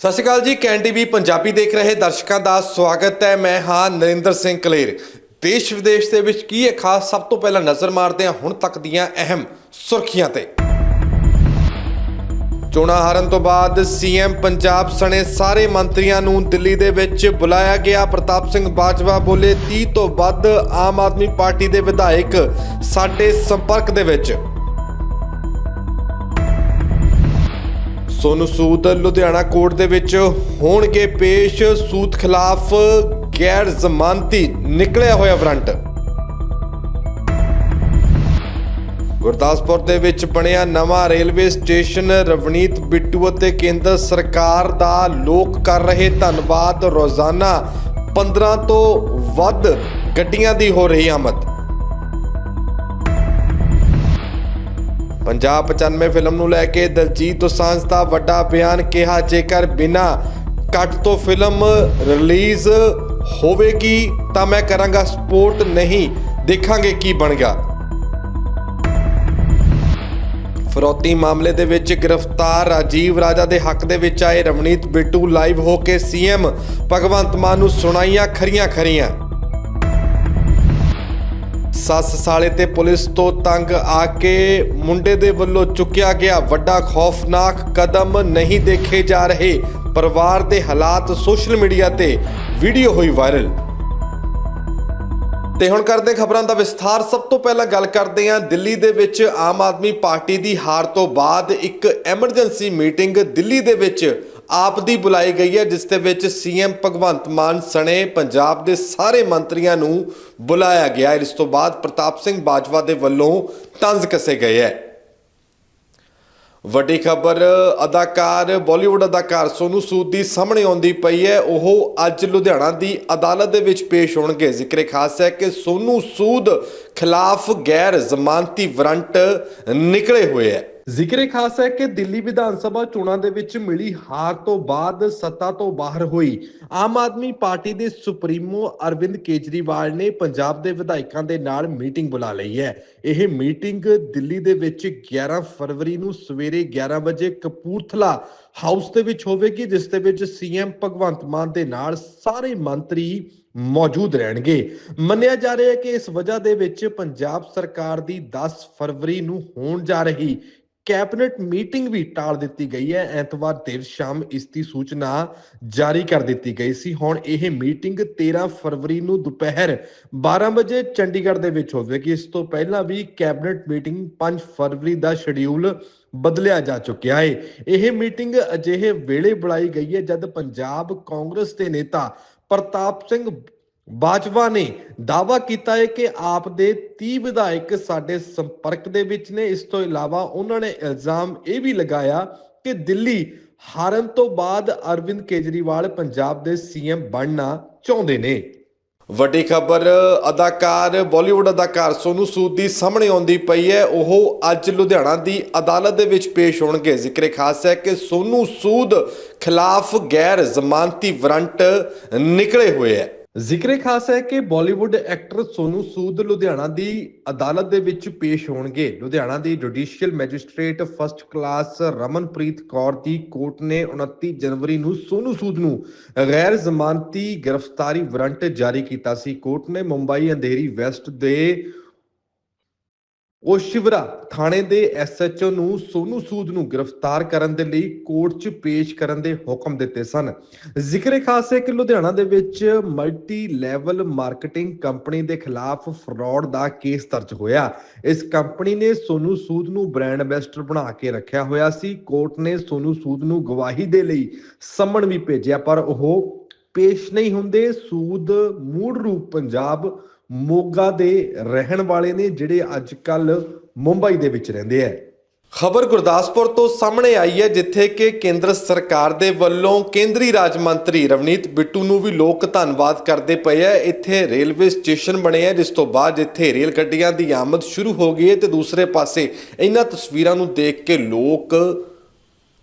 ਸਤਿ ਸ਼੍ਰੀ ਅਕਾਲ ਜੀ, can TV Punjabi ਦੇਖ ਰਹੇ ਦਰਸ਼ਕਾਂ ਦਾ ਸਵਾਗਤ ਹੈ। ਮੈਂ ਹਾਂ ਨਰਿੰਦਰ ਸਿੰਘ ਕਲੇਰ। ਦੇਸ਼ ਵਿਦੇਸ਼ ਦੇ ਵਿੱਚ ਕੀ ਹੈ ਖਾਸ ਸਭ ਤੋਂ ਪਹਿਲਾਂ ਨਜ਼ਰ ਮਾਰਦੇ ਹਾਂ, ਹੁਣ ਤੱਕ ਦੀਆਂ ਅਹਿਮ ਸੁਰਖੀਆਂ ਤੇ। ਚੋਣਾਂ ਹਾਰਨ ਤੋਂ ਬਾਅਦ ਸੀਐਮ ਪੰਜਾਬ ਸਣੇ ਸਾਰੇ ਮੰਤਰੀਆਂ ਨੂੰ ਦਿੱਲੀ ਦੇ ਵਿੱਚ ਬੁਲਾਇਆ ਗਿਆ। ਪ੍ਰਤਾਪ ਸਿੰਘ ਬਾਜਵਾ ਬੋਲੇ 30 ਤੋਂ ਵੱਧ ਆਮ ਆਦਮੀ ਪਾਰਟੀ ਦੇ ਵਿਧਾਇਕ ਸਾਡੇ ਸੰਪਰਕ ਦੇ ਵਿੱਚ। ਸੋਨੂ ਸੂਦ ਲੁਧਿਆਣਾ ਕੋਰਟ ਦੇ ਵਿੱਚ ਹੋਣਗੇ ਪੇਸ਼ ਸੂਦ ਖਿਲਾਫ ਗੈਰ ਜ਼ਮਾਨਤੀ ਨਿਕਲਿਆ ਹੋਇਆ ਵਾਰੰਟ। ਗੁਰਦਾਸਪੁਰ ਦੇ ਵਿੱਚ ਬਣਿਆ ਨਵਾਂ ਰੇਲਵੇ ਸਟੇਸ਼ਨ ਰਵਨੀਤ ਬਿੱਟੂ ਅਤੇ ਕੇਂਦਰ ਸਰਕਾਰ ਦਾ ਲੋਕ ਕਰ ਰਹੇ ਧੰਨਵਾਦ ਰੋਜ਼ਾਨਾ। 15 ਤੋਂ ਵੱਧ ਗੱਡੀਆਂ ਦੀ ਹੋ ਰਹੀ ਆਮਦ। ਪੰਜਾਬ 95 ਫਿਲਮ ਨੂੰ ਲੈ ਕੇ ਦਲਜੀਤ ਦੋਸਾਂਝ ਦਾ ਵੱਡਾ ਬਿਆਨ ਕਿਹਾ, ਜੇਕਰ ਬਿਨਾ ਕੱਟ ਤੋਂ ਫਿਲਮ ਰਿਲੀਜ਼ ਹੋਵੇਗੀ, ਤਾਂ ਮੈਂ ਕਰਾਂਗਾ ਸਪੋਰਟ ਨਹੀਂ। ਦੇਖਾਂਗੇ ਕੀ ਬਣ ਗਿਆ ਫਰੋਤੀ ਮਾਮਲੇ ਦੇ ਵਿੱਚ ਗ੍ਰਿਫਤਾਰ ਰਾਜੀਵ ਰਾਜਾ ਦੇ ਹੱਕ ਦੇ ਵਿੱਚ ਆਏ ਰਵਨੀਤ ਬਿੱਟੂ ਲਾਈਵ ਹੋ ਕੇ ਸੀਐਮ ਭਗਵੰਤ ਮਾਨ ਨੂੰ ਸੁਣਾਈਆਂ ਖਰੀਆਂ ਖਰੀਆਂ ਸੱਸ ਸਾਲੇ ਤੇ ਪੁਲਿਸ ਤੋਂ ਤੰਗ ਆ ਕੇ ਮੁੰਡੇ ਦੇ ਵੱਲੋਂ ਚੁੱਕਿਆ ਗਿਆ ਵੱਡਾ ਖੌਫਨਾਕ ਕਦਮ ਨਹੀਂ ਦੇਖੇ ਜਾ ਰਹੇ। ਪਰਿਵਾਰ ਦੇ ਹਾਲਾਤ ਸੋਸ਼ਲ ਮੀਡੀਆ ਤੇ ਵੀਡੀਓ ਹੋਈ ਵਾਇਰਲ। ਤੇ ਹੁਣ ਕਰਦੇ ਖਬਰਾਂ ਦਾ ਵਿਸਥਾਰ। ਸਭ ਤੋਂ ਪਹਿਲਾਂ ਗੱਲ ਕਰਦੇ ਹਾਂ ਦਿੱਲੀ ਦੇ ਵਿੱਚ ਆਮ ਆਦਮੀ ਪਾਰਟੀ ਦੀ ਹਾਰ ਤੋਂ ਬਾਅਦ ਇੱਕ ਐਮਰਜੈਂਸੀ ਮੀਟਿੰਗ ਦਿੱਲੀ ਦੇ ਵਿੱਚ ਆਪ ਦੀ ਬੁਲਾਈ ਗਈ ਹੈ, ਜਿਸ ਦੇ ਵਿੱਚ ਸੀਐਮ ਭਗਵੰਤ ਮਾਨ ਸਣੇ ਪੰਜਾਬ ਦੇ ਸਾਰੇ ਮੰਤਰੀਆਂ ਨੂੰ ਬੁਲਾਇਆ ਗਿਆ ਹੈ। ਇਸ ਤੋਂ ਬਾਅਦ ਪ੍ਰਤਾਪ ਸਿੰਘ ਬਾਜਵਾ ਦੇ ਵੱਲੋਂ ਤੰਜ਼ ਕਸੇ ਗਏ ਹੈ। ਵੱਡੀ ਖਬਰ, ਅਦਾਕਾਰ, ਬਾਲੀਵੁੱਡ ਅਦਾਕਾਰ ਸੋਨੂ ਸੂਦ ਦੀ ਸਾਹਮਣੇ ਆਉਂਦੀ ਪਈ ਹੈ। ਉਹ ਅੱਜ ਲੁਧਿਆਣਾ ਦੀ ਅਦਾਲਤ ਦੇ ਵਿੱਚ ਪੇਸ਼ ਹੋਣਗੇ। ਜ਼ਿਕਰੇ ਖਾਸ ਹੈ ਕਿ ਸੋਨੂ ਸੂਦ ਖਿਲਾਫ ਗੈਰ ਜ਼ਮਾਨਤੀ ਵਾਰੰਟ ਨਿਕਲੇ ਹੋਏ ਹੈ। ਜ਼ਿਕਰੇ ਖਾਸ ਹੈ ਕਿ ਦਿੱਲੀ ਵਿਧਾਨ ਸਭਾ ਚੋਣਾਂ ਦੇ ਵਿੱਚ ਮਿਲੀ ਹਾਰ ਤੋਂ ਬਾਅਦ ਸੱਤਾ ਤੋਂ ਬਾਹਰ ਹੋਈ। ਆਮ ਆਦਮੀ ਪਾਰਟੀ ਦੇ ਸੁਪਰੀਮੋ ਅਰਵਿੰਦ ਕੇਜਰੀਵਾਲ ਨੇ ਪੰਜਾਬ ਦੇ ਵਿਧਾਇਕਾਂ ਦੇ ਨਾਲ ਮੀਟਿੰਗ ਬੁਲਾ ਲਈ ਹੈ। ਇਹ ਮੀਟਿੰਗ ਦਿੱਲੀ ਦੇ ਵਿੱਚ 11 ਫਰਵਰੀ ਨੂੰ ਸਵੇਰੇ 11 ਵਜੇ ਕਪੂਰਥਲਾ ਹਾਊਸ ਦੇ ਵਿੱਚ ਹੋਵੇਗੀ, ਜਿਸ ਦੇ ਵਿੱਚ ਸੀਐਮ ਭਗਵੰਤ ਮਾਨ ਦੇ ਨਾਲ ਸਾਰੇ ਮੰਤਰੀ ਮੌਜੂਦ ਰਹਿਣਗੇ। ਮੰਨਿਆ ਜਾ ਰਿਹਾ ਹੈ ਕਿ ਇਸ ਵਜ੍ਹਾ ਦੇ ਵਿੱਚ ਪੰਜਾਬ ਸਰਕਾਰ ਦੀ 10 ਫਰਵਰੀ ਨੂੰ ਹੋਣ ਜਾ ਰਹੀ ਕੈਬਨਿਟ ਮੀਟਿੰਗ ਵੀ ਟਾਲ ਦਿੱਤੀ ਗਈ ਹੈ। ਐਤਵਾਰ ਦੇਰ ਸ਼ਾਮ ਇਸ ਦੀ ਸੂਚਨਾ ਜਾਰੀ ਕਰ ਦਿੱਤੀ ਗਈ ਸੀ। ਹੁਣ ਇਹ ਮੀਟਿੰਗ 13 ਫਰਵਰੀ ਨੂੰ ਦੁਪਹਿਰ 12 ਵਜੇ ਚੰਡੀਗੜ੍ਹ ਦੇ ਵਿੱਚ ਹੋਵੇਗੀ। ਇਸ ਤੋਂ ਪਹਿਲਾਂ ਵੀ ਕੈਬਨਿਟ ਮੀਟਿੰਗ 5 ਫਰਵਰੀ ਦਾ ਸ਼ਡਿਊਲ ਬਦਲਿਆ ਜਾ ਚੁੱਕਿਆ ਹੈ। ਇਹ ਮੀਟਿੰਗ ਅਜਿਹੇ ਵੇਲੇ ਬੁਲਾਈ ਗਈ ਹੈ ਜਦ ਪੰਜਾਬ ਕਾਂਗਰਸ ਦੇ ਨੇਤਾ ਪ੍ਰਤਾਪ ਸਿੰਘ ਬਾਜਵਾ ਨੇ ਦਾਅਵਾ ਕੀਤਾ ਹੈ ਕਿ ਆਪ ਦੇ 30 ਵਿਧਾਇਕ ਸਾਡੇ ਸੰਪਰਕ ਦੇ ਵਿੱਚ ਨੇ। ਇਸ ਤੋਂ ਇਲਾਵਾ ਉਹਨਾਂ ਨੇ ਇਲਜ਼ਾਮ ਇਹ ਵੀ ਲਗਾਇਆ ਕਿ ਦਿੱਲੀ ਹਾਰਨ ਤੋਂ ਬਾਅਦ ਅਰਵਿੰਦ ਕੇਜਰੀਵਾਲ ਪੰਜਾਬ ਦੇ ਸੀਐਮ ਬਣਨਾ ਚਾਹੁੰਦੇ ਨੇ। ਵੱਡੀ ਖਬਰ, ਅਦਾਕਾਰ, ਬਾਲੀਵੁੱਡ ਅਦਾਕਾਰ ਸੋਨੂ ਸੂਦ ਦੀ ਸਾਹਮਣੇ ਆਉਂਦੀ ਪਈ ਹੈ। ਉਹ ਅੱਜ ਲੁਧਿਆਣਾ ਦੀ ਅਦਾਲਤ ਦੇ ਵਿੱਚ ਪੇਸ਼ ਹੋਣਗੇ। ਜ਼ਿਕਰੇ ਖਾਸ ਹੈ ਕਿ ਸੋਨੂ ਸੂਦ ਖਿਲਾਫ ਗੈਰ ਜ਼ਮਾਨਤੀ ਵਾਰੰਟ ਨਿਕਲੇ ਹੋਏ ਹੈ। ਜ਼ਿਕਰੇ ਖਾਸ ਹੈ ਕਿ ਬਾਲੀਵੁੱਡ ਐਕਟਰ ਸੋਨੂ ਸੂਦ ਲੁਧਿਆਣਾ ਦੀ ਅਦਾਲਤ ਦੇ ਵਿੱਚ ਪੇਸ਼ ਹੋਣਗੇ। ਲੁਧਿਆਣਾ ਦੀ judicial magistrate first class Ramanpreet Kaur ਦੀ ਕੋਰਟ ਨੇ 29 ਜਨਵਰੀ ਨੂੰ ਸੋਨੂ ਸੂਦ ਨੂੰ ਗੈਰ ਜ਼ਮਾਨਤੀ ਗ੍ਰਿਫਤਾਰੀ ਵਾਰੰਟ ਜਾਰੀ ਕੀਤਾ ਸੀ। ਕੋਰਟ ਨੇ ਮੁੰਬਈ ਅੰਧੇਰੀ ਵੈਸਟ ਦੇ ਓਸ਼ਿਵਰਾ ਥਾਣੇ ਦੇ ਐਸਐਚਓ ਨੂੰ ਸੋਨੂ ਸੂਦ ਨੂੰ ਗ੍ਰਿਫਤਾਰ ਕਰਨ ਦੇ ਲਈ ਕੋਰਟ 'ਚ ਪੇਸ਼ ਕਰਨ ਦੇ ਹੁਕਮ ਦਿੱਤੇ ਸਨ। ਜ਼ਿਕਰੇ ਖਾਸ ਹੈ ਕਿ ਲੁਧਿਆਣਾ ਦੇ ਵਿੱਚ ਮਲਟੀ ਲੈਵਲ ਮਾਰਕੀਟਿੰਗ ਕੰਪਨੀ ਦੇ ਖਿਲਾਫ ਫਰਾਡ ਦਾ ਕੇਸ ਦਰਜ ਹੋਇਆ। ਇਸ ਕੰਪਨੀ ਨੇ ਸੋਨੂ ਸੂਦ ਨੂੰ ਬ੍ਰਾਂਡ ਐਂਬੈਸਡਰ ਬਣਾ ਕੇ ਰੱਖਿਆ ਹੋਇਆ ਸੀ। ਕੋਰਟ ਨੇ ਸੋਨੂ ਸੂਦ ਨੂੰ ਗਵਾਹੀ ਦੇ ਲਈ ਸੰਮਣ ਵੀ ਭੇਜਿਆ, ਪਰ ਉਹ ਪੇਸ਼ ਨਹੀਂ ਹੁੰਦੇ। ਸੂਦ ਮੂਲ ਰੂਪ ਪੰਜਾਬ ਮੋਗਾ ਦੇ ਰਹਿਣ ਵਾਲੇ ਨੇ ਜਿਹੜੇ ਅੱਜ ਕੱਲ ਮੁੰਬਈ ਦੇ ਵਿੱਚ ਰਹਿੰਦੇ ਆ। ਖਬਰ ਗੁਰਦਾਸਪੁਰ ਤੋਂ ਸਾਹਮਣੇ ਆਈ ਹੈ, ਜਿੱਥੇ ਕਿ ਕੇਂਦਰ ਸਰਕਾਰ ਦੇ ਵੱਲੋਂ ਕੇਂਦਰੀ ਰਾਜ ਮੰਤਰੀ ਰਵਨੀਤ ਬਿੱਟੂ ਨੂੰ ਵੀ ਲੋਕ ਧੰਨਵਾਦ ਕਰਦੇ ਪਏ ਆ। ਇੱਥੇ ਰੇਲਵੇ ਸਟੇਸ਼ਨ ਬਣੇ ਆ, ਜਿਸ ਤੋਂ ਬਾਅਦ ਜਿੱਥੇ ਰੇਲ ਗੱਡੀਆਂ ਦੀ ਆਮਦ ਸ਼ੁਰੂ ਹੋ ਗਈ ਹੈ ਤੇ ਦੂਸਰੇ ਪਾਸੇ ਇਹਨਾਂ ਤਸਵੀਰਾਂ ਨੂੰ ਦੇਖ ਕੇ ਲੋਕ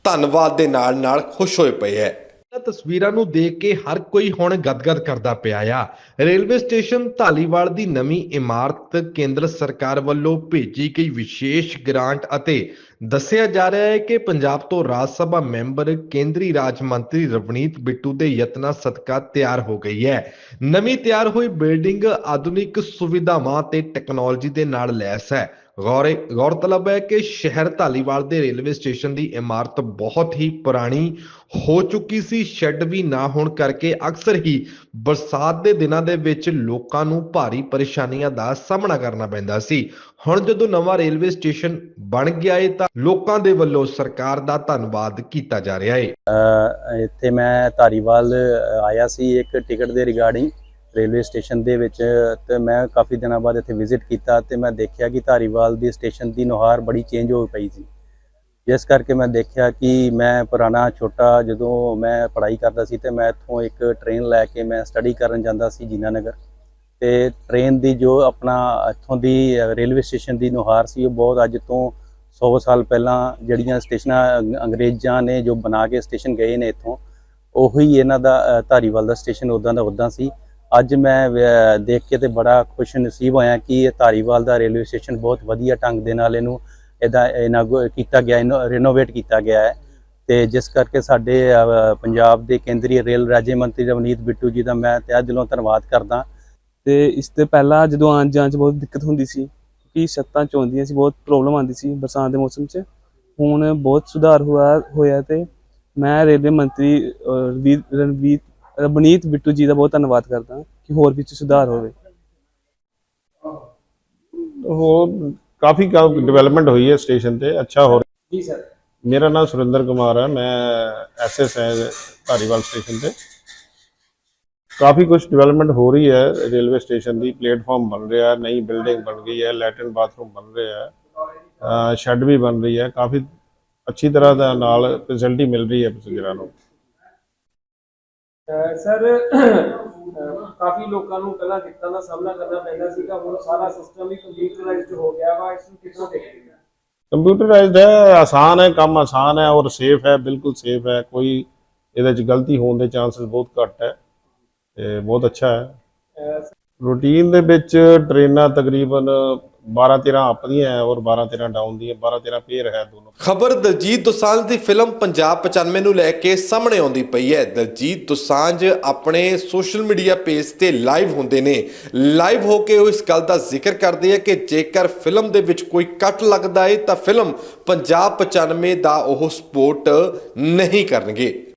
ਧੰਨਵਾਦ ਦੇ ਨਾਲ ਨਾਲ ਖੁਸ਼ ਹੋਏ ਪਏ ਹੈ ਤਸਵੀਰਾਂ ਨੂੰ ਦੇਖ ਕੇ ਹਰ ਕੋਈ ਹੁਣ ਗਦਗਦ ਕਰਦਾ ਪਿਆ ਆ। ਰੇਲਵੇ ਸਟੇਸ਼ਨ ਢਾਲੀਵਾਲ ਦੀ ਨਵੀਂ ਇਮਾਰਤ ਕੇਂਦਰ ਸਰਕਾਰ ਵੱਲੋਂ ਭੇਜੀ ਗਈ ਵਿਸ਼ੇਸ਼ ਗ੍ਰਾਂਟ ਅਤੇ ਦੱਸਿਆ ਜਾ ਰਿਹਾ ਹੈ ਕਿ ਪੰਜਾਬ ਤੋਂ ਰਾਜ ਸਭਾ ਮੈਂਬਰ ਕੇਂਦਰੀ ਰਾਜ ਮੰਤਰੀ ਰਵਨੀਤ ਬਿੱਟੂ ਦੇ ਯਤਨਾਂ ਸਦਕਾ ਤਿਆਰ ਹੋ ਗਈ ਹੈ। ਨਵੀਂ ਤਿਆਰ ਹੋਈ ਬਿਲਡਿੰਗ ਆਧੁਨਿਕ ਸੁਵਿਧਾਵਾਂ ਤੇ ਟੈਕਨੋਲੋਜੀ ਦੇ ਨਾਲ ਲੈਸ ਹੈ। ਗੌਰੇ ਗੌਰਤਲਬ ਹੈ ਕਿ ਸ਼ਹਿਰ ਢਾਲੀਵਾਲ ਦੇ ਰੇਲਵੇ ਸਟੇਸ਼ਨ ਦੀ ਇਮਾਰਤ ਬਹੁਤ ਹੀ ਪੁਰਾਣੀ ਹੋ ਚੁੱਕੀ ਸੀ। ਸ਼ੈੱਡ ਵੀ ਨਾ ਹੋਣ ਕਰਕੇ ਅਕਸਰ ਹੀ ਬਰਸਾਤ ਦੇ ਦਿਨਾਂ ਦੇ ਵਿੱਚ ਲੋਕਾਂ ਨੂੰ ਭਾਰੀ ਪਰੇਸ਼ਾਨੀਆਂ ਦਾ ਸਾਹਮਣਾ ਕਰਨਾ ਪੈਂਦਾ ਸੀ। ਹੁਣ ਜਦੋਂ ਨਵਾਂ ਰੇਲਵੇ ਸਟੇਸ਼ਨ ਬਣ ਗਿਆ ਹੈ ਤਾਂ ਲੋਕਾਂ ਦੇ ਵੱਲੋਂ ਸਰਕਾਰ ਦਾ ਧੰਨਵਾਦ ਕੀਤਾ ਜਾ ਰਿਹਾ ਹੈ ਇੱਥੇ ਮੈਂ ਧਾਰੀਵਾਲ ਆਇਆ ਸੀ ਇੱਕ ਟਿਕਟ ਦੇ ਰਿਗਾਰਡਿੰਗ ਰੇਲਵੇ ਸਟੇਸ਼ਨ ਦੇ ਵਿੱਚ ਤੇ ਮੈਂ ਕਾਫੀ ਦਿਨਾਂ ਬਾਅਦ ਇੱਥੇ ਵਿਜ਼ਿਟ ਕੀਤਾ ਤੇ ਮੈਂ ਦੇਖਿਆ ਕਿ ਧਾਰੀਵਾਲ ਦੀ ਸਟੇਸ਼ਨ ਦੀ ਨੁਹਾਰ ਬੜੀ ਚੇਂਜ ਹੋ ਪਈ ਸੀ। ਜਿਸ ਕਰਕੇ ਮੈਂ ਦੇਖਿਆ ਕਿ ਮੈਂ ਪੁਰਾਣਾ ਛੋਟਾ ਜਦੋਂ ਮੈਂ ਪੜ੍ਹਾਈ ਕਰਦਾ ਸੀ ਤੇ ਮੈਂ ਇੱਥੋਂ ਇੱਕ ਟ੍ਰੇਨ ਲੈ ਕੇ ਮੈਂ ਸਟੱਡੀ ਕਰਨ ਜਾਂਦਾ ਸੀ ਜੀਨਾ ਨਗਰ ਤੇ ਟ੍ਰੇਨ ਦੀ ਜੋ ਆਪਣਾ ਇੱਥੋਂ ਦੀ ਰੇਲਵੇ ਸਟੇਸ਼ਨ ਦੀ ਨੁਹਾਰ ਸੀ ਉਹ ਬਹੁਤ ਅੱਜ ਤੋਂ 100 ਸਾਲ ਪਹਿਲਾਂ ਜਿਹੜੀਆਂ ਸਟੇਸ਼ਨਾਂ ਅੰਗ- ਅੰਗਰੇਜ਼ਾਂ ਨੇ ਜੋ ਬਣਾ ਕੇ ਸਟੇਸ਼ਨ ਗਏ ਨੇ ਇੱਥੋਂ, ਉਹੀ ਇਹਨਾਂ ਦਾ ਧਾਰੀਵਾਲ ਦਾ ਸਟੇਸ਼ਨ ਉਦਾਂ ਦਾ ਉਦਾਂ ਸੀ। ਅੱਜ ਮੈਂ ਦੇਖ ਕੇ ਤੇ ਬੜਾ ਖੁਸ਼ ਨਸੀਬ ਹੋਇਆ ਕਿ ਇਹ ਧਾਰੀਵਾਲ ਦਾ ਰੇਲਵੇ ਸਟੇਸ਼ਨ ਬਹੁਤ ਵਧੀਆ ਢੰਗ ਦੇ ਨਾਲ ਇਹਨੂੰ ਇਹਦਾ ਇਨਾਗੋ ਕੀਤਾ ਗਿਆ, ਇਹਨੂੰ ਰਿਨੋਵੇਟ ਕੀਤਾ ਗਿਆ ਹੈ। ਤੇ ਜਿਸ ਕਰਕੇ ਸਾਡੇ ਪੰਜਾਬ ਦੇ ਕੇਂਦਰੀ ਰੇਲ ਰਾਜ ਮੰਤਰੀ ਰਵਨੀਤ ਬਿੱਟੂ ਜੀ ਦਾ ਮੈਂ ਤਹਿ ਦਿਲੋਂ ਧੰਨਵਾਦ ਕਰਦਾ। ਤੇ ਇਸ 'ਤੇ ਪਹਿਲਾਂ ਜਦੋਂ ਆਉਣ ਜਾਣ 'ਚ ਬਹੁਤ ਦਿੱਕਤ ਹੁੰਦੀ ਸੀ ਕਿ ਛੱਤਾਂ ਚੋਂਦੀਆਂ ਸੀ ਬਹੁਤ ਪ੍ਰੋਬਲਮ ਆਉਂਦੀ ਸੀ ਬਰਸਾਤ ਦੇ ਮੌਸਮ 'ਚ। ਹੁਣ ਬਹੁਤ ਸੁਧਾਰ ਹੋਇਆ ਹੋਇਆ ਤੇ ਮੈਂ ਰੇਲਵੇ ਮੰਤਰੀ ਰਣਵੀਰ ਰਵਨੀਤ ਬਿੱਟੂ ਜੀ ਦਾ ਬਹੁਤ ਧੰਨਵਾਦ ਕਰਦਾ ਕਿ ਹੋਰ ਵਿੱਚ ਸੁਧਾਰ ਹੋਵੇ। ਹੋਰ ਕਾਫੀ ਡਿਵੈਲਪਮੈਂਟ ਹੋਈ ਹੈ ਸਟੇਸ਼ਨ ਤੇ ਅੱਛਾ ਹੋ ਰਿਹਾ। ਜੀ ਸਰ ਮੇਰਾ ਨਾਮ ਸੁਰਿੰਦਰ ਕੁਮਾਰ ਹੈ ਮੈਂ ਐਸਐਸ ਹੈ ਧਾਰੀਵਾਲ ਸਟੇਸ਼ਨ ਤੇ। ਕਾਫੀ ਕੁਝ ਡਿਵੈਲਪਮੈਂਟ ਹੋ ਰਹੀ ਹੈ ਰੇਲਵੇ ਸਟੇਸ਼ਨ ਦੀ ਪਲੇਟਫਾਰਮ ਬਣ ਰਿਹਾ ਹੈ ਨਈ ਬਿਲਡਿੰਗ ਬਣ ਗਈ ਹੈ ਲੈਟਰਨ ਬਾਥਰੂਮ ਬਣ ਰਿਹਾ ਹੈ ਸ਼ੈੱਡ ਵੀ ਬਣ ਰਹੀ ਹੈ ਕਾਫੀ ਅੱਛੀ ਤਰ੍ਹਾਂ ਦਾ ਨਾਲ ਫੈਸਿਲਿਟੀ ਮਿਲ ਰਹੀ ਹੈ ਪੈਸੇਂਜਰਾਂ ਨੂੰ। ਸਰ ਕਾਫੀ ਲੋਕਾਂ ਨੂੰ ਪਹਿਲਾਂ ਦਿੱਕਤਾਂ ਦਾ ਸਾਹਮਣਾ ਕਰਨਾ ਪੈਂਦਾ ਸੀਗਾ ਹੁਣ ਸਾਰਾ ਸਿਸਟਮ ਹੀ ਕੰਪਿਊਟਰਾਈਜ਼ਡ ਹੋ ਗਿਆ ਵਾ ਇਸ ਨੂੰ ਕਿੱਥੋਂ ਦੇਖਦੇ ਹੋ? ਕੰਪਿਊਟਰਾਈਜ਼ਡ ਹੈ ਆਸਾਨ ਹੈ ਕੰਮ ਆਸਾਨ ਹੈ ਔਰ ਸੇਫ ਹੈ ਬਿਲਕੁਲ ਸੇਫ ਹੈ ਕੋਈ ਇਹਦੇ 'ਚ ਗਲਤੀ ਹੋਣ ਦੇ ਚਾਂਸਸ ਬਹੁਤ ਘੱਟ ਹੈ। ਤੇ ਬਹੁਤ ਅੱਛਾ ਹੈ। ਰੂਟੀਨ ਦੇ ਵਿੱਚ ਟ੍ਰੇਨਾਂ ਤਕਰੀਬਨ 12 13 ਅਪ ਦੀਆਂ ਹੈ ਔਰ 12 13 ਡਾਊਨ ਦੀਆਂ 12 13 ਪੇਅਰ ਹੈ ਦੋਨੋਂ। ਖਬਰ ਦਲਜੀਤ ਦੋਸਾਂਝ ਦੀ ਫਿਲਮ ਪੰਜਾਬ 95 ਨੂੰ ਲੈ ਕੇ ਸਾਹਮਣੇ ਆਉਂਦੀ ਪਈ ਹੈ। ਦਲਜੀਤ ਦੋਸਾਂਝ ਆਪਣੇ ਸੋਸ਼ਲ ਮੀਡੀਆ ਪੇਜ ਤੇ ਲਾਈਵ ਹੁੰਦੇ ਨੇ। ਲਾਈਵ ਹੋ ਕੇ ਉਹ ਇਸ ਗੱਲ ਦਾ ਜ਼ਿਕਰ ਕਰਦੇ ਹੈ ਕਿ ਜੇਕਰ ਫਿਲਮ ਦੇ ਵਿੱਚ ਕੋਈ ਕੱਟ ਲੱਗਦਾ ਹੈ ਤਾਂ ਫਿਲਮ ਪੰਜਾਬ 95 ਦਾ ਉਹ ਸਪੋਰਟ ਨਹੀਂ ਕਰਨਗੇ।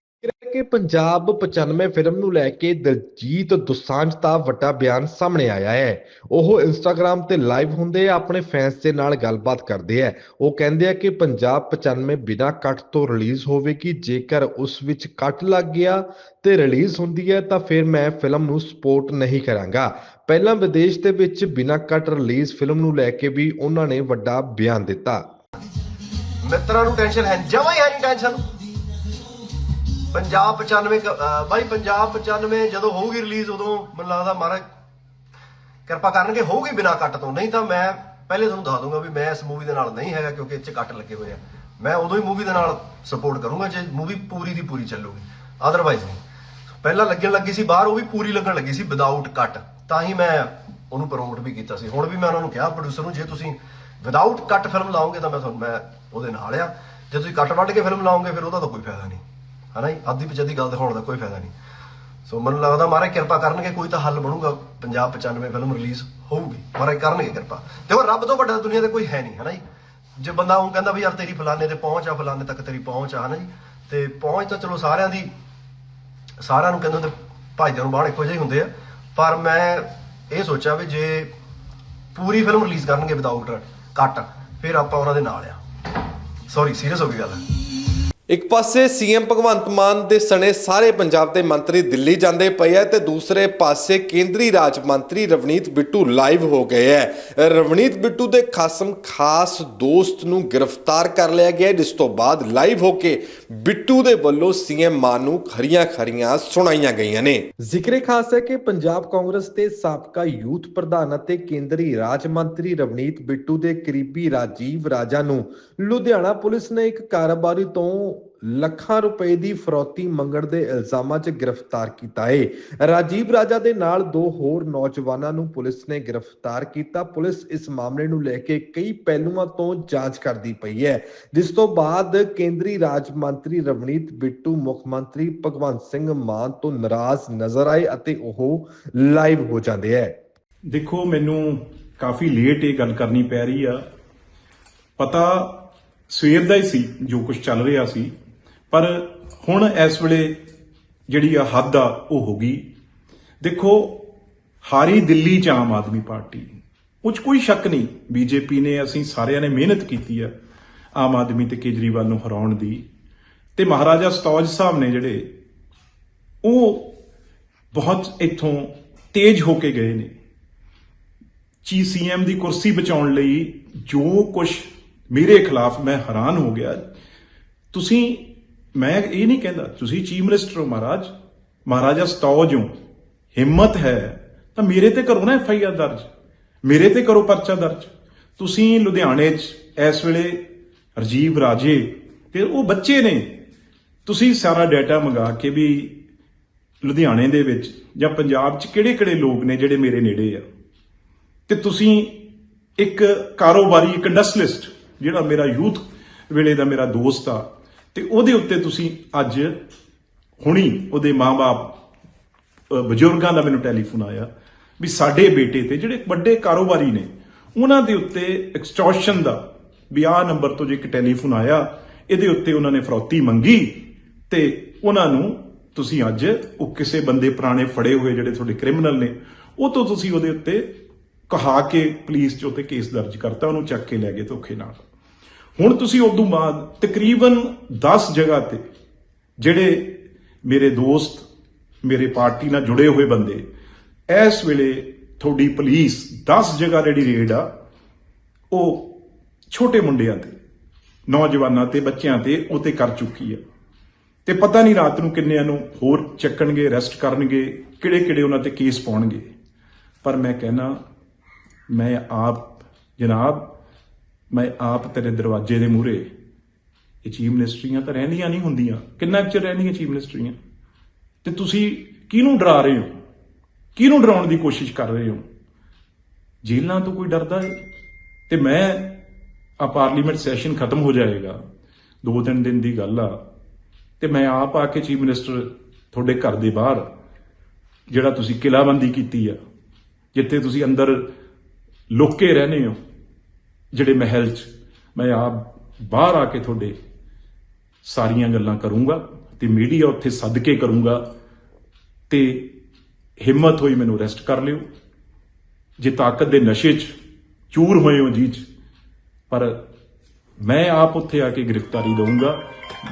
ਕਿ ਪੰਜਾਬ 95 ਫਿਲਮ ਨੂੰ ਲੈ ਕੇ ਦਲਜੀਤ ਦੋਸਾਂਝ ਦਾ ਵੱਡਾ ਬਿਆਨ ਸਾਹਮਣੇ ਆਇਆ ਹੈ। ਉਹ ਇੰਸਟਾਗ੍ਰam ਤੇ ਲਾਈਵ ਹੁੰਦੇ ਆਪਣੇ ਫੈਨਸ ਦੇ ਨਾਲ ਗੱਲਬਾਤ ਕਰਦੇ ਆ। ਉਹ ਕਹਿੰਦੇ ਆ ਕਿ ਪੰਜਾਬ 95 ਬਿਨਾਂ ਕੱਟ ਤੋਂ ਰਿਲੀਜ਼ ਹੋਵੇਗੀ, ਜੇਕਰ ਉਸ ਵਿੱਚ ਕੱਟ ਲੱਗ ਗਿਆ ਤੇ ਰਿਲੀਜ਼ ਹੁੰਦੀ ਹੈ, ਤਾਂ ਫਿਰ ਮੈਂ ਫਿਲਮ ਨੂੰ ਸਪੋਰਟ ਨਹੀਂ ਕਰਾਂਗਾ। ਪਹਿਲਾਂ ਵਿਦੇਸ਼ ਦੇ ਵਿੱਚ ਬਿਨਾਂ ਕੱਟ ਰਿਲੀਜ਼ ਫਿਲਮ ਨੂੰ ਲੈ ਕੇ ਵੀ ਉਹਨਾਂ ਨੇ ਵੱਡਾ ਬਿਆਨ ਦਿੱਤਾ। ਮਿੱਤਰਾਂ ਨੂੰ ਟੈਨਸ਼ਨ ਹੈ, ਜਮਾਂ ਹੀ ਹੈ ਨਹੀਂ ਟੈਨਸ਼ਨ। ਪੰਜਾਬ 95 ਕ- ਬਾਈ ਪੰਜਾਬ 95 ਜਦੋਂ ਹੋਊਗੀ ਰਿਲੀਜ਼ ਉਦੋਂ ਮੈਨੂੰ ਲੱਗਦਾ ਮਹਾਰਾਜ ਕਿਰਪਾ ਕਰਨਗੇ, ਹੋਊਗੀ ਬਿਨਾ ਕੱਟ ਤੋਂ। ਨਹੀਂ ਤਾਂ ਮੈਂ ਪਹਿਲੇ ਤੁਹਾਨੂੰ ਦੱਸ ਦੂੰਗਾ ਵੀ ਮੈਂ ਇਸ ਮੂਵੀ ਦੇ ਨਾਲ ਨਹੀਂ ਹੈਗਾ ਕਿਉਂਕਿ ਇਹ 'ਚ ਕੱਟ ਲੱਗੇ ਹੋਏ ਆ। ਮੈਂ ਉਦੋਂ ਹੀ ਮੂਵੀ ਦੇ ਨਾਲ ਸਪੋਰਟ ਕਰੂੰਗਾ ਜੇ ਮੂਵੀ ਪੂਰੀ ਦੀ ਪੂਰੀ ਚੱਲੂਗੀ। ਅਦਰਵਾਈਜ਼ ਨਹੀਂ। ਪਹਿਲਾਂ ਲੱਗਣ ਲੱਗੀ ਸੀ ਬਾਹਰ, ਉਹ ਵੀ ਪੂਰੀ ਲੱਗਣ ਲੱਗੀ ਸੀ ਵਿਦਆਊਟ ਕੱਟ ਤਾਂ ਹੀ ਮੈਂ ਉਹਨੂੰ ਪ੍ਰਮੋਟ ਵੀ ਕੀਤਾ ਸੀ। ਹੁਣ ਵੀ ਮੈਂ ਉਹਨਾਂ ਨੂੰ ਕਿਹਾ ਪ੍ਰੋਡਿਊਸਰ ਨੂੰ, ਜੇ ਤੁਸੀਂ ਵਿਦਆਊਟ ਕੱਟ ਫਿਲਮ ਲਾਓਗੇ ਤਾਂ ਮੈਂ ਤੁਹਾਨੂੰ ਮੈਂ ਉਹਦੇ ਨਾਲ ਆ। ਜੇ ਤੁਸੀਂ ਕੱਟ ਵੱਢ ਕੇ ਫਿਲਮ ਲਾਓਗੇ, ਫਿਰ ਉਹਦਾ ਤਾਂ ਕੋਈ ਫਾਇਦਾ ਨਹੀਂ। ਹਨਾ ਜੀ? ਅੱਧੀ ਪਿਛੱਧੀ ਗੱਲ ਦਿਖਾਉਣ ਦਾ ਕੋਈ ਫਾਇਦਾ ਨਹੀਂ। ਸੋ ਮੈਨੂੰ ਲੱਗਦਾ ਮਾਰੇ ਕਿਰਪਾ ਕਰਨਗੇ, ਕੋਈ ਤਾਂ ਹੱਲ ਬਣੂਗਾ। ਪੰਜਾਬ 95 ਫਿਲਮ ਰਿਲੀਜ਼ ਹੋਊਗੀ। ਮਾਰੇ ਕਰਨਗੇ ਕਿਰਪਾ। ਤੇ ਉਹ ਰੱਬ ਤੋਂ ਵੱਡਾ ਦੁਨੀਆ ਤੇ ਕੋਈ ਹੈ ਨਹੀਂ, ਹਨਾ ਜੀ? ਜੇ ਬੰਦਾ ਉਹ ਕਹਿੰਦਾ ਵੀ ਯਾਰ ਤੇਰੀ ਫਲਾਣੇ ਤੇ ਪਹੁੰਚ ਆ, ਫਲਾਣੇ ਤੱਕ ਤੇਰੀ ਪਹੁੰਚ ਆ, ਹਨਾ ਜੀ? ਤੇ ਪਹੁੰਚ ਤਾਂ ਚਲੋ ਸਾਰਿਆਂ ਦੀ, ਸਾਰਿਆਂ ਨੂੰ ਕਹਿੰਦੇ ਹੁੰਦੇ, ਭਾਈਆਂ ਨੂੰ ਬਾਹਰ ਇੱਕੋ ਜਿਹੇ ਹੁੰਦੇ ਆ। ਪਰ ਮੈਂ ਇਹ ਸੋਚਿਆ ਵੀ ਜੇ ਪੂਰੀ ਫਿਲਮ ਰਿਲੀਜ਼ ਕਰਨਗੇ ਵਿਦਆਊਟ ਕੱਟ ਫਿਰ ਆਪਾਂ ਉਹਨਾਂ ਦੇ ਨਾਲ ਆ। ਸੌਰੀ ਸੀਰੀਅਸ ਹੋ ਗਈ ਗੱਲ। ਇੱਕ ਪਾਸੇ ਸੀਐਮ ਭਗਵੰਤ ਮਾਨ ਦੇ ਸਣੇ ਸਾਰੇ ਪੰਜਾਬ ਦੇ ਮੰਤਰੀ ਦਿੱਲੀ ਜਾਂਦੇ ਪਏ ਐ ਤੇ ਦੂਸਰੇ ਪਾਸੇ ਕੇਂਦਰੀ ਰਾਜ ਮੰਤਰੀ ਰਵਨੀਤ ਬਿੱਟੂ ਲਾਈਵ ਹੋ ਗਏ ਐ ਰਵਨੀਤ ਬਿੱਟੂ ਦੇ ਖਾਸਮ ਖਾਸ ਦੋਸਤ ਨੂੰ ਗ੍ਰਿਫਤਾਰ ਕਰ ਲਿਆ ਗਿਆ। ਜਿਸ ਤੋਂ ਬਾਅਦ ਲਾਈਵ ਹੋ ਕੇ ਬਿੱਟੂ ਦੇ ਵੱਲੋਂ ਸੀਐਮ ਮਾਨ ਨੂੰ ਖਰੀਆਂ ਖਰੀਆਂ ਸੁਣਾਈਆਂ ਗਈਆਂ ਨੇ। ਜ਼ਿਕਰੇ ਖਾਸ ਹੈ ਕਿ ਪੰਜਾਬ ਕਾਂਗਰਸ ਦੇ ਸਾਬਕਾ ਯੂਥ ਪ੍ਰਧਾਨ ਅਤੇ ਕੇਂਦਰੀ ਰਾਜ ਮੰਤਰੀ ਰਵਨੀਤ ਬਿੱਟੂ ਦੇ ਕਰੀਬੀ ਰਾਜੀਵ ਰਾਜਾ ਨੂੰ ਲੁਧਿਆਣਾ ਪੁਲਿਸ ਨੇ ਇੱਕ ਕਾਰੋਬਾਰੀ ਤੋਂ ਲੱਖਾਂ ਰੁਪਏ ਦੀ ਫਰੌਤੀ ਮੰਗਣ ਦੇ ਇਲਜ਼ਾਮਾਂ 'ਚ ਗ੍ਰਿਫਤਾਰ ਕੀਤਾ ਏ। ਰਾਜੀਵ ਰਾਜਾ ਦੇ ਨਾਲ ਦੋ ਹੋਰ ਨੌਜਵਾਨਾਂ ਨੂੰ ਪੁਲਿਸ ਨੇ ਗ੍ਰਿਫਤਾਰ ਕੀਤਾ। ਪੁਲਿਸ ਇਸ ਮਾਮਲੇ ਨੂੰ ਲੈ ਕੇ ਕਈ ਪਹਿਲੂਆਂ ਤੋਂ ਜਾਂਚ ਕਰਦੀ ਪਈ ਹੈ। ਜਿਸ ਤੋਂ ਬਾਅਦ ਕੇਂਦਰੀ ਰਾਜ ਮੰਤਰੀ ਰਵਨੀਤ ਬਿੱਟੂ, ਮੁੱਖ ਮੰਤਰੀ ਭਗਵੰਤ ਸਿੰਘ ਮਾਨ ਤੋਂ ਨਾਰਾਜ਼ ਨਜ਼ਰ ਆਏ ਅਤੇ ਉਹ ਲਾਈਵ ਹੋ ਜਾਂਦੇ ਹੈ। ਦੇਖੋ, ਮੈਨੂੰ ਕਾਫੀ ਲੇਟ ਇਹ ਗੱਲ ਕਰਨੀ ਪੈ ਰਹੀ ਆ। ਪਤਾ ਸਵੇਰ ਦਾ ਹੀ ਸੀ ਜੋ ਕੁਝ ਚੱਲ ਰਿਹਾ ਸੀ। ਪਰ ਹੁਣ ਇਸ ਵੇਲੇ ਜਿਹੜੀ ਆ ਹੱਦ ਆ, ਉਹ ਹੋ ਗਈ। ਦੇਖੋ, ਹਾਰੀ ਦਿੱਲੀ ਚ ਆਮ ਆਦਮੀ ਪਾਰਟੀ ਉਹ 'ਚ ਕੋਈ ਸ਼ੱਕ ਨਹੀਂ, ਬੀਜੇਪੀ ਨੇ ਅਸੀਂ ਸਾਰਿਆਂ ਨੇ ਮਿਹਨਤ ਕੀਤੀ ਆ ਆਮ ਆਦਮੀ ਤੇ ਕੇਜਰੀਵਾਲ ਨੂੰ ਹਰਾਉਣ ਦੀ। ਤੇ ਮਹਾਰਾਜਾ ਸਤੌਜ ਸਾਹਿਬ ਨੇ ਜਿਹੜੇ, ਉਹ ਬਹੁਤ ਇੱਥੋਂ ਤੇਜ਼ ਹੋ ਕੇ ਗਏ ਨੇ। ਚੀ ਸੀਐਮ ਦੀ ਕੁਰਸੀ ਬਚਾਉਣ ਲਈ ਜੋ ਕੁਝ ਮੇਰੇ ਖਿਲਾਫ ਮੈਂ ਹੈਰਾਨ ਹੋ ਗਿਆ। ਤੁਸੀਂ ਮੈਂ ਇਹ ਨਹੀਂ ਕਹਿੰਦਾ, ਤੁਸੀਂ ਚੀਫ ਮਿਨਿਸਟਰ ਹੋ ਮਹਾਰਾਜ, ਮਹਾਰਾਜਾ ਸਤੌਜ ਹੋ ਹਿੰਮਤ ਹੈ, ਤਾਂ ਮੇਰੇ ਤੇ ਕਰੋ ਨਾ ਐਫ ਆਈ ਆਰ ਦਰਜ। ਮੇਰੇ ਤੇ ਕਰੋ ਪਰਚਾ ਦਰਜ। ਤੁਸੀਂ ਲੁਧਿਆਣੇ 'ਚ ਇਸ ਵੇਲੇ ਰਜੀਵ ਰਾਜੇ ਤੇ ਉਹ ਬੱਚੇ ਨੇ। ਤੁਸੀਂ ਸਾਰਾ ਡਾਟਾ ਮੰਗਾ ਕੇ ਵੀ ਲੁਧਿਆਣੇ ਦੇ ਵਿੱਚ ਜਾਂ ਪੰਜਾਬ 'ਚ ਕਿਹੜੇ-ਕਿਹੜੇ ਲੋਕ ਨੇ ਜਿਹੜੇ ਮੇਰੇ ਨੇੜੇ ਆ। ਤੇ ਤੁਸੀਂ ਇੱਕ ਕਾਰੋਬਾਰੀ ਇੱਕ ਇੰਡਸਟਰੀਲਿਸਟ ਜਿਹੜਾ ਮੇਰਾ ਯੂਥ ਵੇਲੇ ਦਾ ਮੇਰਾ ਦੋਸਤ ਆ ਤੇ ਉਹਦੇ ਉੱਤੇ ਤੁਸੀਂ ਅੱਜ ਹੁਣੀ ਉਹਦੇ ਮਾਪੇ ਬਜ਼ੁਰਗਾਂ ਦਾ ਮੈਨੂੰ ਟੈਲੀਫੋਨ ਆਇਆ ਵੀ ਸਾਡੇ ਬੇਟੇ ਤੇ ਜਿਹੜੇ ਵੱਡੇ ਕਾਰੋਬਾਰੀ ਨੇ, ਉਹਨਾਂ ਦੇ ਉੱਤੇ ਐਕਸਟੋਰਸ਼ਨ ਦਾ ਵੀ ਆਹ ਨੰਬਰ ਤੋਂ ਜੇ ਇੱਕ ਟੈਲੀਫੋਨ ਆਇਆ, ਇਹਦੇ ਉੱਤੇ ਉਹਨਾਂ ਨੇ ਫਰੌਤੀ ਮੰਗੀ ਤੇ ਉਹਨਾਂ ਨੂੰ ਤੁਸੀਂ ਅੱਜ ਉਹ ਕਿਸੇ ਬੰਦੇ ਪੁਰਾਣੇ ਫੜੇ ਹੋਏ ਜਿਹੜੇ ਤੁਹਾਡੇ ਕ੍ਰਿਮੀਨਲ ਨੇ, ਉਹ ਤੋਂ ਤੁਸੀਂ ਉਹਦੇ ਉੱਤੇ ਕਹਾ ਕੇ ਪੁਲਿਸ 'ਚ ਉੱਤੇ ਕੇਸ ਦਰਜ ਕਰਤਾ, ਉਹਨੂੰ ਚੱਕ ਕੇ ਲੈ ਗਏ ਧੋਖੇ ਨਾਲ। ਹੁਣ ਤੁਸੀਂ ਉਦੋਂ ਬਾਅਦ ਤਕਰੀਬਨ 10 ਜਗ੍ਹਾ ਤੇ ਜਿਹੜੇ ਮੇਰੇ ਦੋਸਤ, ਮੇਰੇ ਪਾਰਟੀ ਨਾਲ ਜੁੜੇ ਹੋਏ ਬੰਦੇ, ਇਸ ਵੇਲੇ ਤੁਹਾਡੀ ਪੁਲਿਸ 10 ਜਗ੍ਹਾ ਜਿਹੜੀ ਰੇਡ ਆ, ਉਹ ਛੋਟੇ ਮੁੰਡਿਆਂ ਤੇ, ਨੌਜਵਾਨਾਂ ਤੇ, ਬੱਚਿਆਂ ਤੇ, ਉਹ ਤੇ ਕਰ ਚੁੱਕੀ ਆ। ਤੇ ਪਤਾ ਨਹੀਂ ਰਾਤ ਨੂੰ ਕਿੰਨਿਆਂ ਨੂੰ ਹੋਰ ਚੱਕਣਗੇ, ਅਰੈਸਟ ਕਰਨਗੇ ਕਿਹੜੇ ਕਿਹੜੇ ਉਹਨਾਂ ਤੇ ਕੇਸ ਪਾਉਣਗੇ। ਪਰ ਮੈਂ ਕਹਿਣਾ, ਮੈਂ ਆਪ ਜਨਾਬ ਮੈਂ ਆਪ ਤੇਰੇ ਦਰਵਾਜ਼ੇ ਦੇ ਮੂਹਰੇ, ਇਹ ਚੀਫ ਮਿਨਿਸਟਰੀਆਂ ਤਾਂ ਰਹਿੰਦੀਆਂ ਨਹੀਂ ਹੁੰਦੀਆਂ। ਕਿੰਨਾ ਕੁ ਚਿਰ ਰਹਿੰਦੀਆਂ ਚੀਫ ਮਿਨਿਸਟਰੀਆਂ? ਤੇ ਤੁਸੀਂ ਕਿਹਨੂੰ ਡਰਾ ਰਹੇ ਹੋ? ਕਿਹਨੂੰ ਡਰਾਉਣ ਦੀ ਕੋਸ਼ਿਸ਼ ਕਰ ਰਹੇ ਹੋ? ਜੇਲ੍ਹਾਂ ਤੋਂ ਕੋਈ ਡਰਦਾ ਹੈ? ਤੇ ਮੈਂ, ਆ ਪਾਰਲੀਮੈਂਟ ਸੈਸ਼ਨ ਖਤਮ ਹੋ ਜਾਏਗਾ ਦੋ ਤਿੰਨ ਦਿਨ ਦੀ ਗੱਲ ਆ, ਤੇ ਮੈਂ ਆਪ ਆ ਕੇ ਚੀਫ ਮਿਨਿਸਟਰ ਤੁਹਾਡੇ ਘਰ ਦੇ ਬਾਹਰ, ਜਿਹੜਾ ਤੁਸੀਂ ਕਿਲਾਬੰਦੀ ਕੀਤੀ ਆ, ਜਿੱਥੇ ਤੁਸੀਂ ਅੰਦਰ ਲੁੱਕੇ ਰਹਨੇ ਹੋ ਜਿਹੜੇ ਮਹਿਲ 'ਚ ਮੈਂ ਆਪ ਬਾਹਰ ਆ ਕੇ ਤੁਹਾਡੇ ਸਾਰੀਆਂ ਗੱਲਾਂ ਕਰੂੰਗਾ ਤੇ ਮੀਡੀਆ ਉੱਥੇ ਸੱਦ ਕੇ ਕਰੂੰਗਾ ਤੇ ਹਿੰਮਤ ਹੋਈ ਮੈਨੂੰ ਅਰੈਸਟ ਕਰ ਲਿਓ। ਜੇ ਤਾਕਤ ਦੇ ਨਸ਼ੇ 'ਚ ਚੂਰ ਹੋਏ ਹੋ ਜੀ 'ਚ, ਪਰ ਮੈਂ ਆਪ ਉੱਥੇ ਆ ਕੇ ਗ੍ਰਿਫਤਾਰੀ ਦਊਂਗਾ।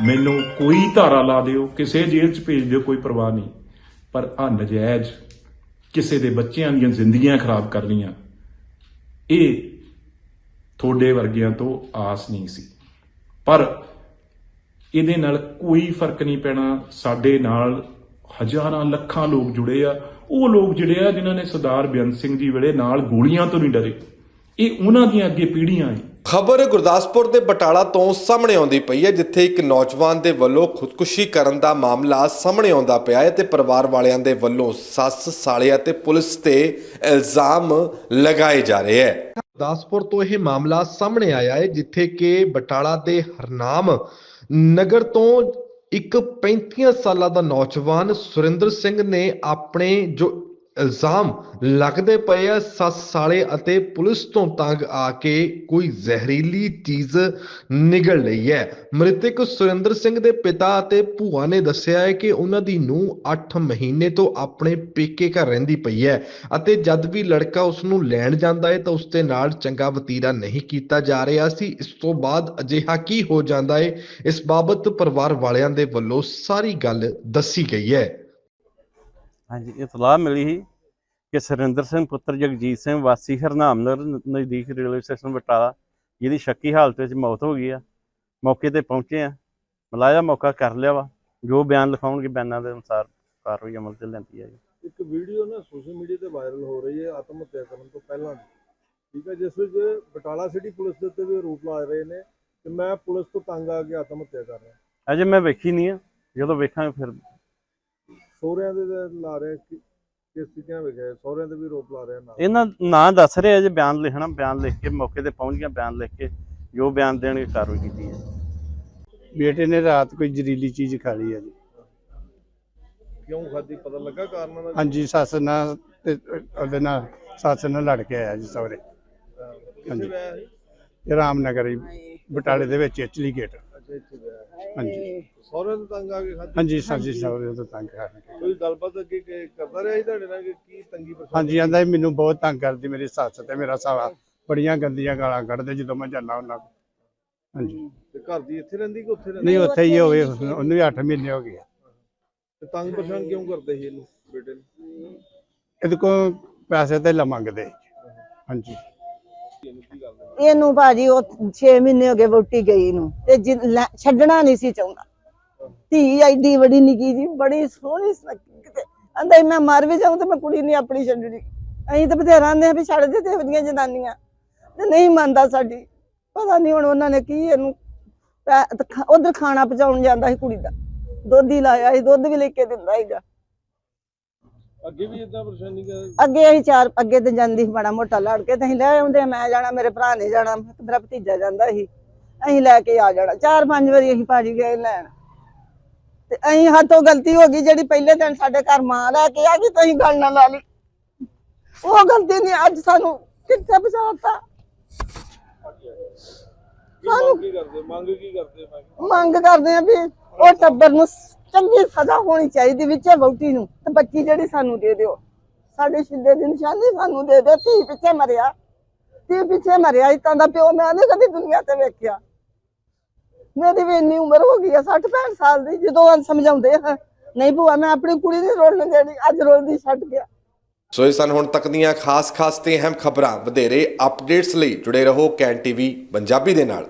ਮੈਨੂੰ ਕੋਈ ਧਾਰਾ ਲਾ ਦਿਓ, ਕਿਸੇ ਜੇਲ੍ਹ 'ਚ ਭੇਜ ਦਿਓ, ਕੋਈ ਪਰਵਾਹ ਨਹੀਂ। ਪਰ ਆ ਨਜਾਇਜ਼ ਕਿਸੇ ਦੇ ਬੱਚਿਆਂ ਦੀਆਂ ਜ਼ਿੰਦਗੀਆਂ ਖਰਾਬ ਕਰਨੀਆਂ, ਇਹ ਤੁਹਾਡੇ ਵਰਗਿਆਂ ਤੋਂ ਆਸ ਨਹੀਂ ਸੀ। ਪਰ ਇਹਦੇ ਨਾਲ ਕੋਈ ਫ਼ਰਕ ਨਹੀਂ ਪੈਣਾ। ਸਾਡੇ ਨਾਲ ਹਜ਼ਾਰਾਂ ਲੱਖਾਂ ਲੋਕ ਜੁੜੇ ਆ। ਉਹ ਲੋਕ ਜਿਹੜੇ ਆ, ਜਿਨ੍ਹਾਂ ਨੇ ਸਰਦਾਰ ਬੇਅੰਤ ਸਿੰਘ ਜੀ ਵੇਲੇ ਨਾਲ ਗੋਲੀਆਂ ਤੋਂ ਨਹੀਂ ਡਰੇ। ਇਹ ਉਹਨਾਂ ਦੀਆਂ ਅੱਗੇ ਪੀੜ੍ਹੀਆਂ ਹੈ ਖਬਰ ਗੁਰਦਾਸਪੁਰ ਦੇ ਬਟਾਲਾ ਤੋਂ ਸਾਹਮਣੇ ਆਉਂਦੀ ਪਈ ਹੈ, ਜਿੱਥੇ ਇੱਕ ਨੌਜਵਾਨ ਦੇ ਵੱਲੋਂ ਖੁਦਕੁਸ਼ੀ ਕਰਨ ਦਾ ਮਾਮਲਾ ਸਾਹਮਣੇ ਆਉਂਦਾ ਪਿਆ ਹੈ ਤੇ ਪਰਿਵਾਰ ਵਾਲਿਆਂ ਦੇ ਵੱਲੋਂ ਸੱਸ, ਸਾਲਿਆ ਤੇ ਪੁਲਿਸ ਤੇ ਇਲਜ਼ਾਮ ਲਗਾਏ ਜਾ ਰਹੇ ਹੈ। ਗੁਰਦਾਸਪੁਰ ਤੋਂ ਇਹ ਮਾਮਲਾ ਸਾਹਮਣੇ ਆਇਆ ਹੈ, ਜਿੱਥੇ ਕਿ ਬਟਾਲਾ ਦੇ ਹਰਨਾਮ ਨਗਰ ਤੋਂ ਇੱਕ 35 ਸਾਲਾਂ ਦਾ ਨੌਜਵਾਨ ਸੁਰਿੰਦਰ ਸਿੰਘ ਨੇ ਆਪਣੇ ਜੋ ਇਲਜ਼ਾਮ ਲੱਗਦੇ ਪਏ ਆ। ਸੱਸ ਸਾਲੇ ਅਤੇ ਪੁਲਿਸ ਤੋਂ ਤੰਗ ਆ ਕੇ ਕੋਈ ਜ਼ਹਿਰੀਲੀ ਚੀਜ਼ ਨਿਗਲ ਲਈ ਹੈ। ਮ੍ਰਿਤਕ ਸੁਰਿੰਦਰ ਸਿੰਘ ਦੇ ਪਿਤਾ ਅਤੇ ਭੂਆ ਨੇ ਦੱਸਿਆ ਹੈ ਕਿ ਉਹਨਾਂ ਦੀ ਨੂੰਹ 8 ਮਹੀਨੇ ਤੋਂ ਆਪਣੇ ਪੇਕੇ ਘਰ ਰਹਿੰਦੀ ਪਈ ਹੈ ਅਤੇ ਜਦ ਵੀ ਲੜਕਾ ਉਸ ਨੂੰ ਲੈਣ ਜਾਂਦਾ ਹੈ ਤਾਂ ਉਸ ਦੇ ਨਾਲ ਚੰਗਾ ਵਤੀਰਾ ਨਹੀਂ ਕੀਤਾ ਜਾ ਰਿਹਾ ਸੀ। ਇਸ ਤੋਂ ਬਾਅਦ ਅਜਿਹਾ ਕੀ ਹੋ ਜਾਂਦਾ ਹੈ? ਇਸ ਬਾਬਤ ਪਰਿਵਾਰ ਵਾਲਿਆਂ ਦੇ ਵੱਲੋਂ ਸਾਰੀ ਗੱਲ ਦੱਸੀ ਗਈ ਹੈ। ਹਾਂਜੀ ਇਤਲਾਹ ਮਿਲੀ ਸੀ ਕਿ ਸੁਰਿੰਦਰ ਸਿੰਘ ਪੁੱਤਰ ਜਗਜੀਤ ਸਿੰਘ ਵਾਸੀ ਹਰਨਾਮਨਗਰ ਨਜ਼ਦੀਕ ਰੇਲਵੇ ਸਟੇਸ਼ਨ ਬਟਾਲਾ ਜਿਹਦੀ ਸ਼ੱਕੀ ਹਾਲਤ ਵਿੱਚ ਮੌਤ ਹੋ ਗਈ ਆ। ਮੌਕੇ ਤੇ ਪਹੁੰਚੇ ਆ। ਮਲਾਇਆ ਮੌਕਾ ਕਰ ਲਿਆ ਵਾ। ਜੋ ਬਿਆਨ ਲਿਖਾਉਣਗੇ ਬਿਆਨਾਂ ਦੇ ਅਨੁਸਾਰ ਕਾਰਵਾਈ ਅਮਲ ਤੇ ਲੈਂਦੀ ਹੈ ਇੱਕ ਵੀਡੀਓ ਨਾ ਸੋਸ਼ਲ ਮੀਡੀਆ ਤੇ ਵਾਇਰਲ ਹੋ ਰਹੀ ਹੈ ਆਤਮ ਹੱਤਿਆ ਕਰਨ ਤੋਂ ਪਹਿਲਾਂ ਠੀਕ ਹੈ ਜਿਸ ਵਿੱਚ ਬਟਾਲਾ ਸਿਟੀ ਪੁਲਿਸ ਦੇ ਉੱਤੇ ਵੀ ਆਰੋਪ ਲਾ ਰਹੇ ਨੇ ਕਿ ਮੈਂ ਪੁਲਿਸ ਤੋਂ ਤੰਗ ਆ ਕੇ ਆਤਮ ਹੱਤਿਆ ਕਰ ਰਿਹਾ। ਅਜੇ ਮੈਂ ਵੇਖੀ ਨਹੀਂ ਆ। ਜਦੋਂ ਵੇਖਾਂਗੇ ਫਿਰ ਸਹੁਰਿਆਂ ਦੇ ਤਾਂ ਲਾ ਰਹੇ ਕਿ ਕਿਸ ਤਰੀਕੇ ਨਾਲ ਵੇਖਿਆ ਸਹੁਰਿਆਂ ਦੇ ਵੀ ਰੋਪ ਲਾ ਰਹੇ ਨਾਲ। ਇਹਨਾਂ ਨਾਂ ਦੱਸ ਰਹੇ ਆ ਜੇ ਬਿਆਨ ਲਿਖਣਾ ਬਿਆਨ ਲਿਖ ਕੇ ਮੌਕੇ ਤੇ ਪਹੁੰਚ ਗਿਆ ਬਿਆਨ ਲਿਖ ਕੇ ਜੋ ਬਿਆਨ ਦੇਣਗੇ ਕਾਰਵਾਈ ਕੀਤੀ ਹੈ ਬੇਟੇ ਨੇ ਰਾਤ ਕੋਈ ਜ਼ਹਿਰੀਲੀ ਚੀਜ਼ ਖਾ ਲਈ ਹੈ ਜੀ। ਕਿਉਂ ਖਾਦੀ ਪਤਾ ਲੱਗਾ ਕਾਰਨਾਂ ਦਾ? ਹਾਂਜੀ ਸੱਸ ਨਾਲ ਤੇ ਉਹਦੇ ਨਾਲ ਸੱਸ ਨਾਲ ਲੜ ਕੇ ਆਇਆ ਜੀ ਸਹੁਰੇ। ਹਾਂਜੀ। ਇਹ ਰਾਮਨਗਰ ਹੀ ਬਟਾਲੇ ਦੇ ਵਿੱਚ ਇਚਲੀ ਗੇਟ। ਅੱਛਾ ਇੱਥੇ ਵਿਆਹ ਹਾਂਜੀ। ਸਹੁਰਿਆਂ ਤੋਂ ਤੰਗ ਆ ਕੇ ਖਾਦੀ ਹਾਂਜੀ ਸਬਜੀ ਸਹੁਰੇ ਤੋਂ ਤੰਗ ਕਰ ਕੋਈ ਗੱਲਬਾਤ ਅੱਗੇ ਕਿ- ਕਰਦਾ ਰਿਹਾ ਸੀ ਤੁਹਾਡੇ ਨਾਲ ਕਿ ਕੀ ਤੰਗੀ ਪਰੇਸ਼ਾਨੀ? ਹਾਂਜੀ ਆਂਦਾ ਇਹ ਮੈਨੂੰ ਬਹੁਤ ਤੰਗ ਕਰਦੀ ਮੇਰੀ ਸੱਸ ਤੇ ਮੇਰਾ ਸਾਲਾ। ਬੜੀਆਂ ਗੰਦੀਆਂ ਗਾਲਾਂ ਕੱਢਦੇ ਜਦੋਂ ਮੈਂ ਜਾਂਦਾ ਉਹਨਾਂ ਕੋਲ ਹਾਂਜੀ। ਤੇ ਘਰ ਦੀ ਇੱਥੇ ਰਹਿੰਦੀ ਕਿ ਉੱਥੇ ਰਹਿੰਦੀ? ਨਹੀਂ ਉੱਥੇ ਹੀ ਹੋਵੇ ਉਹਨੂੰ ਵੀ 8 ਮਹੀਨੇ ਹੋ ਗਏ ਆ। ਤੇ ਤੰਗ ਪਰੇਸ਼ਾਨ ਕਿਉਂ ਕਰਦੇ ਸੀ ਇਹਨੂੰ ਬੇਟੇ ਨੂੰ? ਇਹਦੇ ਕੋਲ ਪੈਸੇ ਤੇ ਮੰਗਦੇ ਹਾਂਜੀ। ਇਹਨੂੰ ਭਾਜੀ ਉਹ 6 ਮਹੀਨੇ ਹੋ ਗਏ ਵੋਟੀ ਗਈ ਨੂੰ ਤੇ ਜਿ- ਲੈ- ਛੱਡਣਾ ਨਹੀਂ ਸੀ ਚਾਹੁੰਦਾ। ਧੀ ਐਡੀ ਵੱਡੀ ਨਿੱਕੀ ਜੀ ਬੜੀ ਸੋਹਣੀ ਆਂਦਾ ਮੈਂ ਮਰ ਵੀ ਜਾਊਂ ਤੇ ਮੈਂ ਕੁੜੀ ਨਹੀਂ ਆਪਣੀ ਛੱਡਣੀ। ਅਸੀਂ ਤਾਂ ਬਥੇਰਾ ਆਂਦੇ ਆ ਵੀ ਛੱਡ ਦੇ ਤੇ ਵਧੀਆਂ ਜਨਾਨੀਆਂ। ਤੇ ਨਹੀਂ ਮੰਨਦਾ ਸਾਡੀ। ਪਤਾ ਨਹੀਂ ਹੁਣ ਉਹਨਾਂ ਨੇ ਕੀ ਇਹਨੂੰ ਉਧਰ ਖਾਣਾ ਪਹੁੰਚਾਉਣ ਜਾਂਦਾ ਸੀ ਕੁੜੀ ਦਾ। ਦੁੱਧ ਹੀ ਲਾਇਆ ਸੀ ਦੁੱਧ ਵੀ ਲੈ ਕੇ ਦਿੰਦਾ ਸੀਗਾ। ਅੱਗੇ ਵੀ ਇਦਾਂ ਪਰੇਸ਼ਾਨੀ ਕਰ ਅੱਗੇ ਅਸੀਂ ਚਾਰ ਅੱਗੇ ਤੇ ਜਾਂਦੀ ਸੀ ਮਾੜਾ ਮੋਟਾ ਲੜ ਕੇ ਤੇ ਅਸੀਂ ਲੈ ਆਉਂਦੇ ਮੈਂ ਜਾਣਾ ਮੇਰੇ ਭਰਾ ਨੇ ਜਾਣਾ ਮੇਰਾ ਭਤੀਜਾ ਜਾਂਦਾ ਸੀ। ਅਸੀਂ ਲੈ ਕੇ ਆ ਜਾਣਾ ਚਾਰ ਪੰਜ ਵਾਰੀ ਅਸੀਂ ਭਾਜੀ ਗਏ ਲੈਣ। ਤੇ ਅਸੀਂ ਹੱਥੋਂ ਗਲਤੀ ਹੋ ਗਈ ਜਿਹੜੀ ਪਹਿਲੇ ਦਿਨ ਸਾਡੇ ਘਰ ਮਾਂ ਲੈ ਕੇ ਆ ਗਈ ਤੇ ਅਸੀਂ ਗੱਲ ਨਾ ਲਾ ਲਈ। ਉਹ ਗਲਤੀ ਨਹੀਂ ਅੱਜ ਸਾਨੂੰ ਕਿੱਥੇ ਪਹੁੰਚਾਤਾ ਸਾਨੂੰ ਕੀ ਕਰਦੇ? ਮੰਗ ਕੀ ਕਰਦੇ? ਮੰਗ ਕਰਦੇ ਆ ਵੀ ਉਹ ਟੱਬਰ ਨੂੰ ਚੰਗੀ ਸਜ਼ਾ ਹੋਣੀ ਚਾਹੀਦੀ ਵਿੱਚ ਵਹੁਟੀ ਨੂੰ, ਤੇ ਬੱਚੀ ਜਿਹੜੀ ਸਾਨੂੰ ਦੇ ਦਿਓ। ਸਾਡੇ ਸ਼ਿੰਦੇ ਦੀ ਨਿਸ਼ਾਨੀ ਸਾਨੂੰ ਦੇ ਦਿਓ, ਧੀ ਪਿੱਛੇ ਮਰਿਆ। ਧੀ ਪਿੱਛੇ ਮਰਿਆ, ਇਤਾਂ ਦਾ ਪਿਓ ਮੈਂ ਨਹੀਂ ਕਦੀ ਦੁਨੀਆ ਤੇ ਵੇਖਿਆ। ਮੇਰੀ ਵੀ ਇੰਨੀ ਉਮਰ ਹੋ ਗਈ ਆ 60 65 ਸਾਲ ਦੀ, ਜਦੋਂ ਅਨ ਸਮਝਾਉਂਦੇ ਆ, ਨਹੀਂ ਭੂਆ, ਮੈਂ ਆਪਣੀ ਕੁੜੀ ਨਹੀਂ ਰੋਲਣ ਦੇਣੀ, ਅੱਜ ਰੋਲਦੀ ਛੱਡ ਗਿਆ। ਸੋ ਇਹ ਸਨ ਹੁਣ ਤੱਕ ਦੀਆਂ ਖਾਸ ਖਾਸ ਤੇ ਅਹਿਮ ਖਬਰਾਂ। ਵਧੇਰੇ ਅਪਡੇਟਸ ਲਈ ਜੁੜੇ ਰਹੋ ਕੈਨ ਟੀਵੀ ਪੰਜਾਬੀ ਦੇ ਨਾਲ।